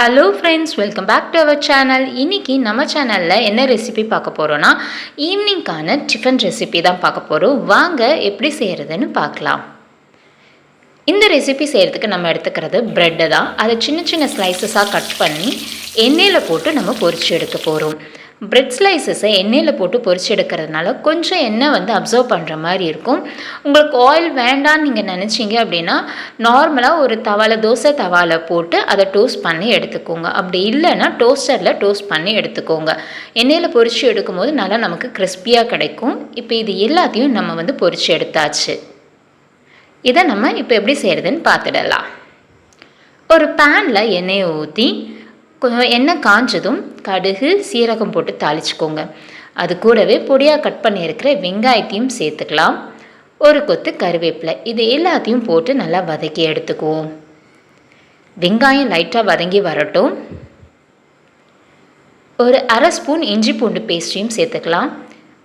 Hello friends welcome back to our channel இன்றைக்கி நம்ம சேனலில் என்ன ரெசிபி பார்க்க போகிறோன்னா ஈவினிங்க்கான டிஃபன் ரெசிபி தான் பார்க்க போகிறோம் வாங்க எப்படி செய்கிறதுன்னு பார்க்கலாம். இந்த ரெசிபி செய்கிறதுக்கு நம்ம எடுத்துக்கிறது ப்ரெட்டு தான். அதை சின்ன சின்ன ஸ்லைசஸாக கட் பண்ணி எண்ணெயில் போட்டு நம்ம பொரிச்சு எடுக்க போகிறோம் பிரெட் ஸ்லைசஸை எண்ணெயில் போட்டு பொரிச்சு எடுக்கிறதுனால கொஞ்சம் எண்ணெய் வந்து அப்சர்வ் பண்ணுற மாதிரி இருக்கும். உங்களுக்கு ஆயில் வேண்டான்னு நீங்கள் நினச்சிங்க அப்படின்னா நார்மலாக ஒரு தவால தோசை தவால போட்டு அதை டோஸ்ட் பண்ணி எடுத்துக்கோங்க. அப்படி இல்லைன்னா டோஸ்டரில் டோஸ்ட் பண்ணி எடுத்துக்கோங்க. எண்ணெயில் பொரித்து எடுக்கும்போது நல்லா நமக்கு கிறிஸ்பியாக கிடைக்கும். இப்போ இது எல்லாத்தையும் நம்ம வந்து பொரித்து எடுத்தாச்சு. இதை நம்ம இப்போ எப்படி செய்கிறதுன்னு பார்த்துடலாம். ஒரு பேனில் எண்ணெயை ஊற்றி கொஞ்சம் எண்ணெய் காஞ்சதும் கடுகு சீரகம் போட்டு தாளிச்சுக்கோங்க. அது கூடவே பொடியாக கட் பண்ணியிருக்கிற வெங்காயத்தையும் சேர்த்துக்கலாம். ஒரு கொத்து கருவேப்பிலை. இது எல்லாத்தையும் போட்டு நல்லா வதக்கி எடுத்துக்குவோம். வெங்காயம் லைட்டாக வதங்கி வரட்டும். ஒரு அரை ஸ்பூன் இஞ்சி பூண்டு பேஸ்ட்டையும் சேர்த்துக்கலாம்.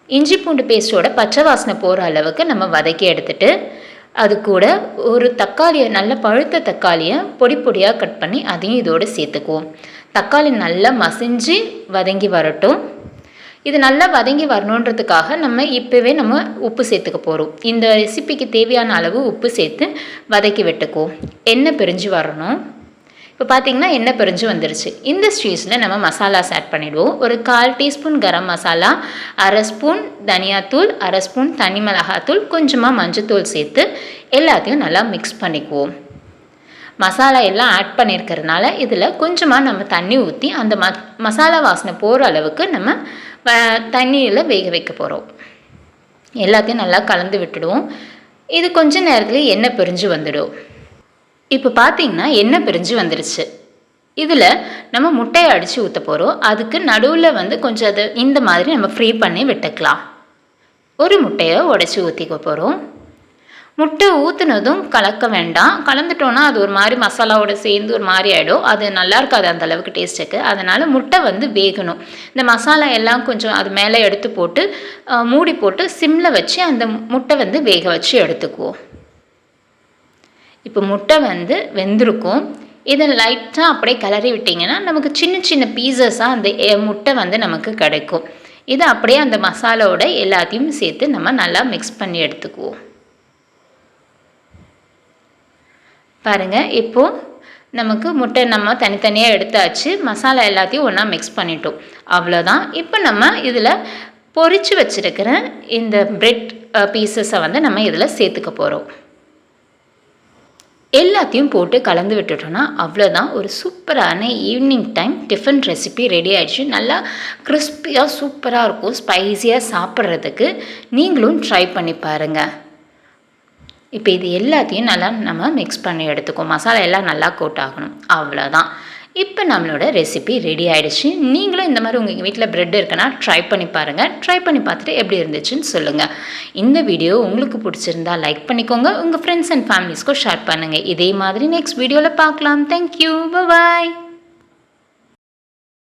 இஞ்சி பூண்டு பேஸ்ட்டோட பச்சை வாசனை போகிற அளவுக்கு நம்ம வதக்கி எடுத்துட்டு அது கூட ஒரு தக்காளியை நல்ல பழுத்த தக்காளியை பொடி பொடியாக கட் பண்ணி அதையும் இதோடு சேர்த்துக்குவோம். தக்காளி நல்லா மசிஞ்சு வதங்கி வரட்டும். இது நல்லா வதங்கி வரணுன்றதுக்காக நம்ம இப்போவே நம்ம உப்பு சேர்த்துக்க போகிறோம் இந்த ரெசிபிக்கு தேவையான அளவு உப்பு சேர்த்து வதக்கி விட்டுக்குவோம். எண்ணெய் பிரிஞ்சு வரணும். இப்போ பார்த்தீங்கன்னா எண்ணெய் பிரிஞ்சு வந்துருச்சு. இந்த ஸ்டேஜில் நம்ம மசாலாஸ் ஆட் பண்ணிவிடுவோம் ஒரு கால் டீஸ்பூன் கரம் மசாலா அரை ஸ்பூன் தனியாத்தூள் அரை ஸ்பூன் தனி மிளகாத்தூள் கொஞ்சமாக மஞ்சத்தூள் சேர்த்து எல்லாத்தையும் நல்லா மிக்ஸ் பண்ணிக்குவோம். மசாலா எல்லாம் ஆட் பண்ணியிருக்கிறதுனால இதில் கொஞ்சமாக நம்ம தண்ணி ஊற்றி அந்த ம மசாலா வாசனை போகிற அளவுக்கு நம்ம தண்ணியில் வேக வைக்க போகிறோம் எல்லாத்தையும் நல்லா கலந்து விட்டுடுவோம். இது கொஞ்ச நேரத்தில் எண்ணெய் பிரிஞ்சு வந்துடும். இப்போ பார்த்தீங்கன்னா எண்ணெய் பிரிஞ்சு வந்துருச்சு. இதில் நம்ம முட்டையை அடித்து ஊற்ற போகிறோம் அதுக்கு நடுவில் வந்து கொஞ்சம் அதை இந்த மாதிரி நம்ம ஃப்ரீ பண்ணி விட்டுக்கலாம். ஒரு முட்டையை உடச்சி ஊற்றிக்க போகிறோம் முட்டை ஊற்றுனதும் கலக்க வேண்டாம். கலந்துட்டோன்னா அது ஒரு மாதிரி மசாலாவோட சேர்ந்து ஒரு மாதிரி ஆகிடும் அது நல்லா இருக்காது அந்த அளவுக்கு டேஸ்ட்டுக்கு அதனால் முட்டை வந்து வேகணும். இந்த மசாலா எல்லாம் கொஞ்சம் அது மேலே எடுத்து போட்டு மூடி போட்டு சிம்மில் வச்சு அந்த முட்டை வந்து வேக வச்சு எடுத்துக்குவோம். இப்போ முட்டை வந்து வெந்திருக்கும். இதை லைட்டாக அப்படியே கிளறி விட்டிங்கன்னா நமக்கு சின்ன சின்ன பீசஸாக அந்த முட்டை வந்து நமக்கு கிடைக்கும். இதை அப்படியே அந்த மசாலாவோட எல்லாத்தையும் சேர்த்து நம்ம நல்லா மிக்ஸ் பண்ணி எடுத்துக்குவோம். பாருங்கள் இப்போது நமக்கு முட்டை நம்ம தனித்தனியாக எடுத்தாச்சு. மசாலா எல்லாத்தையும் ஒன்றா மிக்ஸ் பண்ணிட்டோம். அவ்வளோதான் இப்போ நம்ம இதில் பொறிச்சு வச்சுருக்கிற இந்த பிரெட் பீசஸை வந்து நம்ம இதில் சேர்த்துக்க போகிறோம் எல்லாத்தையும் போட்டு கலந்து விட்டுட்டோன்னா அவ்வளோதான் ஒரு சூப்பரான evening time tiffin recipe ready ஆகிடுச்சு நல்லா கிறிஸ்பியாக சூப்பராக இருக்கும். ஸ்பைஸியாக சாப்பிட்றதுக்கு நீங்களும் ட்ரை பண்ணி பாருங்கள் இப்போ இது எல்லாத்தையும் நல்லா நம்ம மிக்ஸ் பண்ணி எடுத்துக்கோம் மசாலா எல்லாம் நல்லா கோட் ஆகணும். அவ்வளோதான் இப்போ நம்மளோட ரெசிபி ரெடி ஆகிடுச்சு நீங்களும் இந்த மாதிரி உங்கள் வீட்டில் ப்ரெட் இருக்குன்னா ட்ரை பண்ணி பாருங்கள் ட்ரை பண்ணி பார்த்துட்டு எப்படி இருந்துச்சுன்னு சொல்லுங்கள் இந்த வீடியோ உங்களுக்கு பிடிச்சிருந்தா லைக் பண்ணிக்கோங்க. உங்கள் ஃப்ரெண்ட்ஸ் அண்ட் ஃபேமிலிஸ்க்கும் ஷேர் பண்ணுங்கள் இதே மாதிரி நெக்ஸ்ட் வீடியோவில் பார்க்கலாம். Thank you bye